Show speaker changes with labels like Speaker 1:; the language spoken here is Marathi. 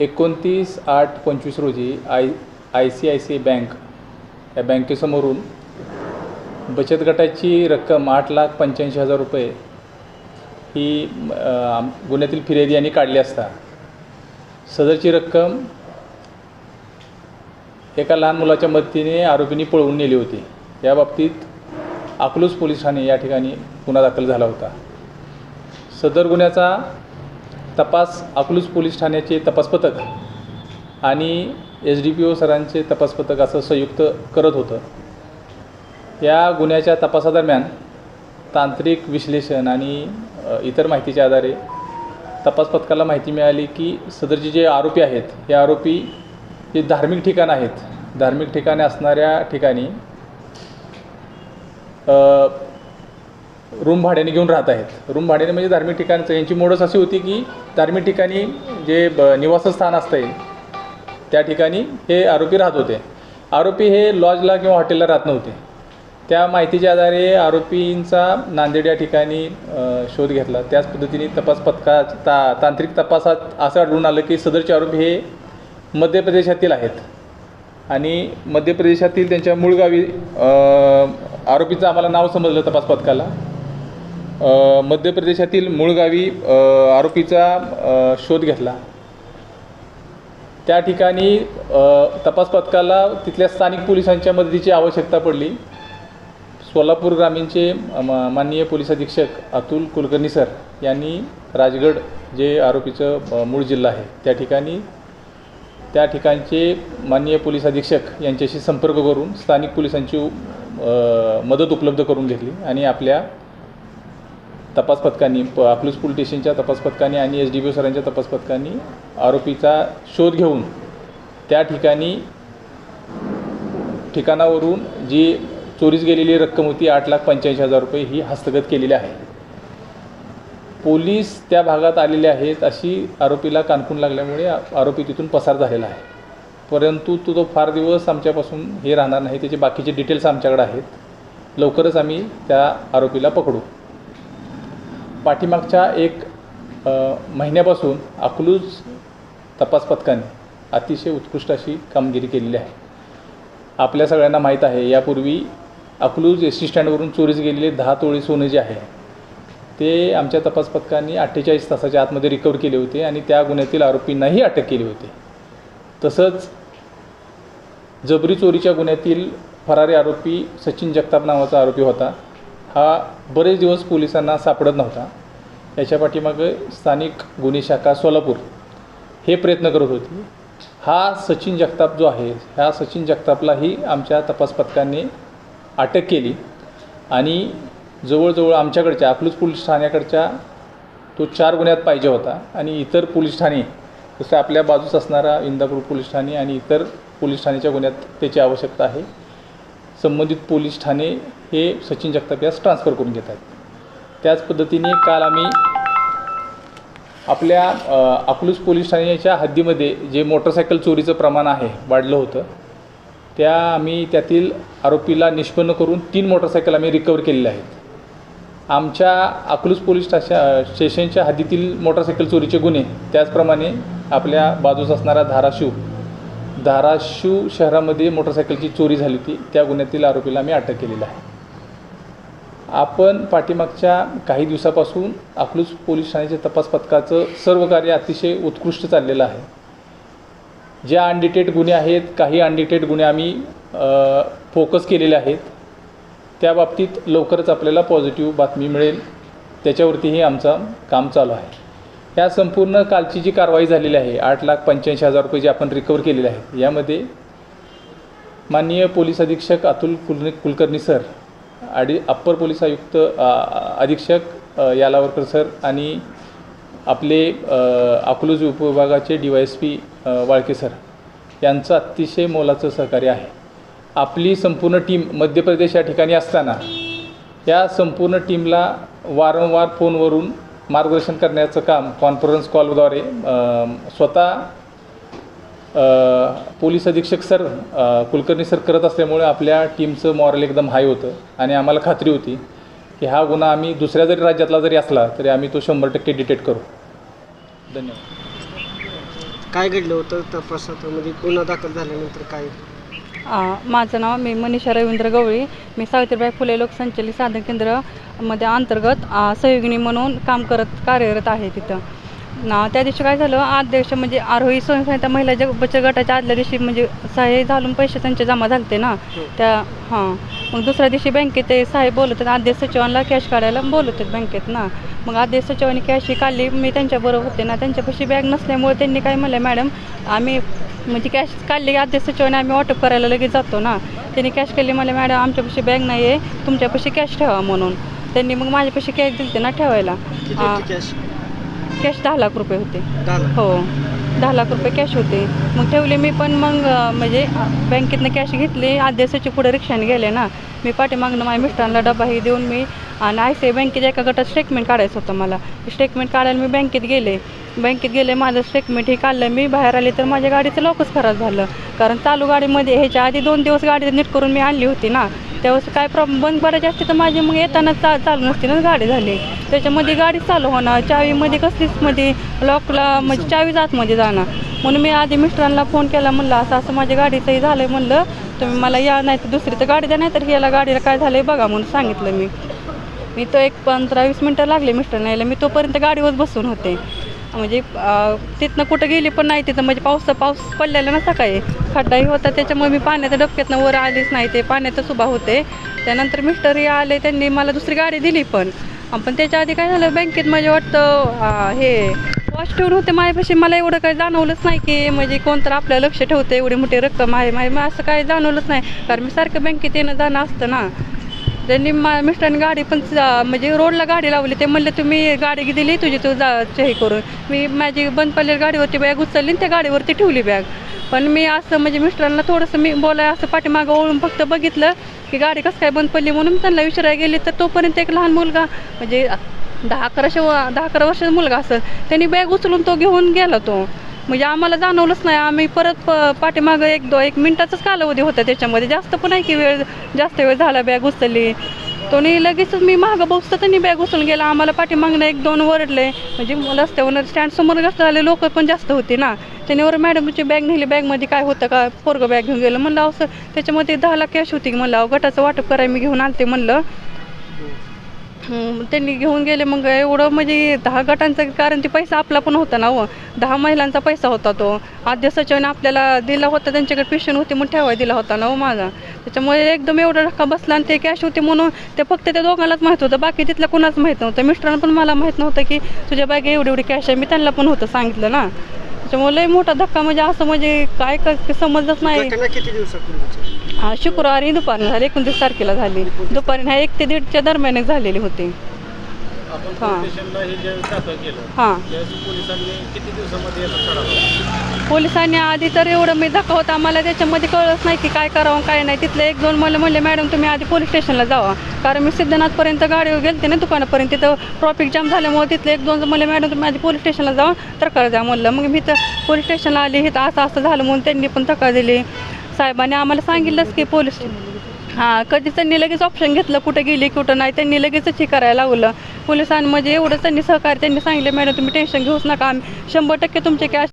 Speaker 1: एकोणतीस आठ पंचवीस रोजी I I C I C I bank या बँकेसमोरून बचत गटाची रक्कम आठ लाख पंच्याऐंशी हजार रुपये ही गुन्ह्यातील फिर्यादी यांनी काढली असता. सदरची रक्कम एका लहान मुलाच्या मदतीने आरोपींनी पळवून नेली होती. या बाबतीत अकलूज पोलीस ठाणे या ठिकाणी गुन्हा दाखल झाला होता. सदर गुन्ह्याचा तपास अकलूज पोलीस ठाण्याचे तपास पथक आणि एस डी पी ओ सरांचे तपास पथक असं संयुक्त करत होतं. या गुन्ह्याच्या तपासादरम्यान तांत्रिक विश्लेषण आणि इतर माहितीच्या आधारे तपास पथकाला माहिती मिळाली की सदरचे जे आरोपी आहेत हे आरोपी जे धार्मिक ठिकाणं आहेत. धार्मिक ठिकाणे असणाऱ्या ठिकाणी रूम भाड्याने घेऊन राहत आहेत. रूम भाड्याने म्हणजे धार्मिक ठिकाणचं. यांची मोडच अशी होती की धार्मिक ठिकाणी जे ब निवासस्थान असतं त्या ठिकाणी हे आरोपी राहत होते. आरोपी हे लॉजला किंवा हॉटेलला राहत नव्हते. त्या माहितीच्या आधारे आरोपींचा नांदेड या ठिकाणी शोध घेतला. त्याच पद्धतीने तपास पथका ता तांत्रिक तपासात असं आढळून आलं की सदरचे आरोपी हे मध्य प्रदेशातील आहेत. आणि मध्य प्रदेशातील त्यांच्या मूळ गावी आरोपीचं आम्हाला नाव समजलं तपास पथकाला. मध्य प्रदेशातील मूळ गावी आरोपीचा शोध घेतला. त्या ठिकाणी तपास पथकाला तिथल्या स्थानिक पोलिसांच्या मदतीची आवश्यकता पडली. सोलापूर ग्रामीणचे माननीय पोलीस अधीक्षक अतुल कुलकर्णी सर यांनी राजगड जे आरोपीचं मूळ जिल्हा आहे त्या ठिकाणी त्या ठिकाणचे माननीय पोलीस अधीक्षक यांच्याशी संपर्क करून स्थानिक पोलिसांची मदत उपलब्ध करून घेतली आणि आपल्या तपास पथकांनी प अकलूज पोलीस स्टेशनच्या तपास पथकाने आणि एस डी बी ओ सरांच्या तपास पथकांनी आरोपीचा शोध घेऊन त्या ठिकाणी ठिकाणावरून जी चोरीस गेलेली रक्कम होती आठ लाख पंच्याऐंशी हजार रुपये ही हस्तगत केलेली आहे. पोलीस त्या भागात आलेले आहेत अशी आरोपीला कानकून लागल्यामुळे आरोपी तिथून पसार झालेला आहे. परंतु तो तो फार दिवस आमच्यापासून हे राहणार नाही त्याचे बाकीचे डिटेल्स आमच्याकडे आहेत. लवकरच आम्ही त्या आरोपीला पकडू. पाठीमागच्या एक महिन्यापासून अकलूज तपास पथकाने अतिशय उत्कृष्ट अशी कामगिरी केलेली आहे. आपल्या सगळ्यांना माहीत आहे यापूर्वी अकलूज एस टी स्टँडवरून चोरीस गेलेले दहा तोळी सोने जे आहे ते आमच्या तपास पथकांनी अठ्ठेचाळीस तासाच्या आतमध्ये रिकवर केले होते आणि त्या गुन्ह्यातील आरोपींनाही अटक केली होती. तसंच जबरी चोरीच्या गुन्ह्यातील फरारी आरोपी सचिन जगताप नावाचा आरोपी होता. हा बरेच दिवस पोलिसांना सापडत नव्हता. याच्या पाठीमागे स्थानिक गुन्हे शाखा सोलापूर हे प्रयत्न करत होती. हा सचिन जगताप जो आहे ह्या सचिन जगतापलाही आमच्या तपास पथकाने अटक केली आणि जवळजवळ आमच्याकडच्या अकलूज पोलीस ठाण्याकडच्या तो चार गुन्ह्यात पाहिजे होता आणि इतर पोलीस ठाणे जसं आपल्या बाजूस असणारा इंदापूर पोलीस ठाणे आणि इतर पोलीस ठाण्याच्या गुन्ह्यात त्याची आवश्यकता आहे. संबंधित पोलीस ठाणे हे सचिन जगताप यास ट्रान्स्फर करून घेतात त्याच पद्धतीने काल आम्ही आपल्या अकलूज पोलीस ठाण्याच्या हद्दीमध्ये जे मोटरसायकल चोरीचं प्रमाण आहे वाढलं होतं. त्या आम्ही त्यातील आरोपीला निष्पन्न करून तीन मोटरसायकल आम्ही रिकवर केलेल्या आहेत. आमच्या अकलूज पोलीस स्टेशन स्टेशनच्या हद्दीतील मोटरसायकल चोरीचे गुन्हे त्याचप्रमाणे आपल्या बाजूस असणारा धाराशिव धाराशिव शहरामध्ये मोटरसायकलची चोरी झाली होती त्या गुन्ह्यातील आरोपीला आम्ही अटक केलेलं आहे. आपण पाठीमागच्या काही दिवसापासून अकलूज पोलीस ठाण्याच्या तपास पथकाचं सर्व कार्य अतिशय उत्कृष्ट चाललेलं आहे. ज्या अनडिटेड गुन्हे आहेत काही अनडिटेड गुन्हे आम्ही फोकस केलेले आहेत. त्या बाबतीत लवकरच आपल्याला पॉझिटिव्ह बातमी मिळेल. त्याच्यावरतीही आमचं काम चालू आहे. या संपूर्ण कालची जी कारवाई झालेली आहे आठ लाख पंच्याऐंशी हजार रुपये जे आपण रिकवर केलेले आहेत यामध्ये माननीय पोलीस अधीक्षक अतुल कुल कुलकर्णी सर आणि अप्पर पोलीस आयुक्त अधीक्षक यालावरकर सर आणि आपले अ, Akluj उपविभागाचे D Y S P Walke sir यांचं अतिशय मोलाचं सहकार्य आहे. आपली संपूर्ण टीम मध्य प्रदेश या ठिकाणी असताना या संपूर्ण टीमला वारंवार फोनवरून मार्गदर्शन करण्याचं काम कॉन्फरन्स कॉलद्वारे स्वतः पोलीस अधीक्षक सर कुलकर्णी सर करत असल्यामुळे आपल्या टीमचं मॉरल एकदम हाय होतं आणि आम्हाला खात्री होती. की हा गुन्हा आम्ही दुसऱ्या जरी राज्यातला जरी असला तरी आम्ही तो शंभर टक्के डिटेक्ट करू. धन्यवाद.
Speaker 2: काय घडलं होतं तपासात म्हणजे गुन्हा दाखल झाल्यानंतर काय?
Speaker 3: आ, माझं नाव मी मनीषा रवींद्र गवळी. मी सावित्रीबाई फुले लोकसंचलित साधन केंद्रामध्ये अंतर्गत आ, सहयोगिनी म्हणून काम करत कार्यरत आहे तिथं. ना त्या दिवशी काय झालं अध्यक्ष म्हणजे आरोही स्वयंसहायता महिला जग बचत गटाच्या आदल्या दिवशी म्हणजे सहाय्य घालून पैसे त्यांचे जमा झालते ना. त्या हां. मग दुसऱ्या दिवशी बँकेत ते साहेब बोलत आहेत अध्यक्ष सचिवांना कॅश काढायला बोलत आहेत बँकेत ना. मग अध्यक्ष सचिवांनी कॅश ही काढली मी त्यांच्याबरोबर होते ना. त्यांच्यापाशी बॅग नसल्यामुळे त्यांनी काय म्हणलं मॅडम आम्ही म्हणजे कॅश काढली अध्यक्ष सचिवाने आम्ही वाटप करायला लगेच जातो ना. त्यांनी कॅश केली मला मॅडम आमच्यापाशी बॅग नाही आहे तुमच्यापाशी कॅश ठेवा म्हणून. त्यांनी मग माझ्यापाशी कॅश दिलते ना ठेवायला.
Speaker 2: कॅश
Speaker 3: दहा लाख रुपये होते.
Speaker 2: दहा लाख.
Speaker 3: हो. दहा लाख रुपये कॅश होते. मग ठेवले मी पण मग अं, म्हणजे बँकेतनं कॅश घेतली आदेशाच्या पुढे रिक्षाने गेले ना. मी पाठीमागनं माझ्या मिस्टरांना डबाही देऊन मी आणि आय सी आय बँकेच्या एका गटात स्टेटमेंट काढायचं होतं मला. स्टेटमेंट काढायला मी बँकेत गेले. बँकेत गेले माझं स्टेटमेंट हे काढलं. मी बाहेर आले तर माझ्या गाडीचं लॉकच खराब झालं. कारण चालू गाडीमध्ये ह्याच्या आधी दोन दिवस गाडी नीट करून मी आणली होती ना. त्यावेळेस काय प्रॉब्लेम बंद पडायची असते तर माझी मग येताना चा चालू नसते ना गाडी झाली. त्याच्यामध्ये गाडी चालू होणार. चावीमध्ये कसलीच मध्ये लॉकला म्हणजे चावीच आतमध्ये जाणार. म्हणून मी आधी मिस्टरांना फोन केला म्हणलं असं असं माझ्या गाडीचंही झालं आहे म्हणलं. तुम्ही मला या नाही तर दुसरी तर गाडी द्या नाही तर याला गाडीला काय झालं आहे बघा म्हणून सांगितलं मी. मी तो एक पंधरा वीस मिनटं लागले मिस्टरला यायला. मी तोपर्यंत गाडीवर बसून होते. म्हणजे तिथनं कुठं गेली पण नाही तिथं. म्हणजे पाऊस पाऊस पडलेला ना सकाळी खड्डाही होता. त्याच्यामुळे मी पाण्याच्या डबक्यातनं वर आलीच नाही. ते पाण्यातच उभा होते. त्यानंतर मिस्टरही आले. त्यांनी मला दुसरी गाडी दिली पण. पण त्याच्या आधी काय झालं? बँकेत म्हणजे वाटतं हे वॉच ठेवून होते माझ्यापाशी मला एवढं काही जाणवलंच नाही की म्हणजे कोणतं आपलं लक्ष ठेवतं. एवढी मोठी रक्कम आहे. माझी मग असं काही जाणवलंच नाही. कारण मी सारखं बँकेत येणं जाणं असतं ना. त्यांनी मा मिस्टरांनी गाडी पण जा- म्हणजे रोडला गाडी लावली. ते म्हणले तुम्ही गाडी दिली तुझी तू जा हे करून. मी माझी बंद पडलेली गाडीवरती बॅग उचलली आणि त्या गाडीवरती ठेवली बॅग. पण मी असं म्हणजे मिस्टरांना थोडंसं मी बोलाय असं पाठीमागं ओळून फक्त बघितलं की गाडी कसं काय बंद पडली म्हणून त्यांना विचारायला गेली. तर तोपर्यंत एक लहान मुलगा म्हणजे दहा अकराशे दहा अकरा वर्षाचा मुलगा असं त्यांनी बॅग उचलून तो घेऊन गेला तो. म्हणजे आम्हाला जाणवलंच नाही. आम्ही परत प पाठीमागं एक दो एक मिनिटाचाच कालावधी होता त्याच्यामध्ये. जास्त पण आहे की वेळ जास्त वेळ झाला बॅग उचलली. नाही लगेचच मी मागं बसतं त्यांनी बॅग उचलून गेला. आम्हाला पाठीमागणं एक दोन वरडले म्हणजे रस्त्यावर स्टँड समोर जास्त झाले लोक पण जास्त होते ना. त्यानेवर मॅडमची बॅग नेली. बॅगमध्ये काय होतं का? पोरगं बॅग घेऊन गेलं. म्हणलं असं त्याच्यामध्ये दहा लाख कॅश होती. म्हणलं अहो, गटाचं वाटप करायला मी घेऊन आलते. म्हणलं त्यांनी घेऊन गेले. मग एवढं म्हणजे दहा गटांचं कारण ते पैसा आपला पण होता ना हो. दहा महिलांचा पैसा होता तो. आद्य सचिवाने आपल्याला दिला होता त्यांच्याकडे पेशन होते म्हणून ठेवायला दिला होता ना हो माझा. त्याच्यामुळे एकदम एवढा धक्का बसला आणि ते कॅश होते म्हणून ते फक्त त्या दोघांनाच माहीत होतं. बाकी तिथलं कुणाच माहीत नव्हतं. मिस्टरांना पण मला माहीत नव्हतं की तुझ्या बॅगे एवढी एवढी कॅश आहे. मी त्यांना पण होतं सांगितलं ना. त्याच्यामुळे लय मोठा धक्का म्हणजे असं म्हणजे काय समजलंच नाही.
Speaker 2: किती
Speaker 3: हा शुक्रवारी दुपारनं झाली एकोणतीस तारखेला झाली. दुपारी ह्या एक ते दीडच्या दरम्यान झालेली होती. हां.
Speaker 1: हे
Speaker 3: हां. पोलिसांनी आधी तर एवढं मी धक्का होता आम्हाला त्याच्यामध्ये कळलंच नाही की काय करावं काय नाही. तिथले एक दोन मला म्हणले मॅडम तुम्ही आधी पोलीस स्टेशनला जावा. कारण मी सिद्धनाथपर्यंत गाडीवर गेलते ना दुकानापर्यंत तिथं ट्रॉफिक जाम झाल्यामुळे तिथले एक दोन म्हणले मॅडम तुम्ही आधी पोलीस स्टेशनला जावा तक्रार द्या म्हणलं मग मी तर पोलीस स्टेशनला आली इथं असं असं झालं म्हणून त्यांनी पण तक्रार दिली. साहेबांनी आम्हाला सांगितलंच की पोलीस हां कधी त्यांनी लगेच ऑप्शन घेतलं कुठं गेली कुठं नाही. त्यांनी लगेचच हे करायला लावलं. पोलिसांमध्ये एवढं त्यांनी सहकार्य त्यांनी सांगितलं मॅडम तुम्ही टेन्शन घेऊच नका. आम्ही शंभर टक्के तुमचे कॅश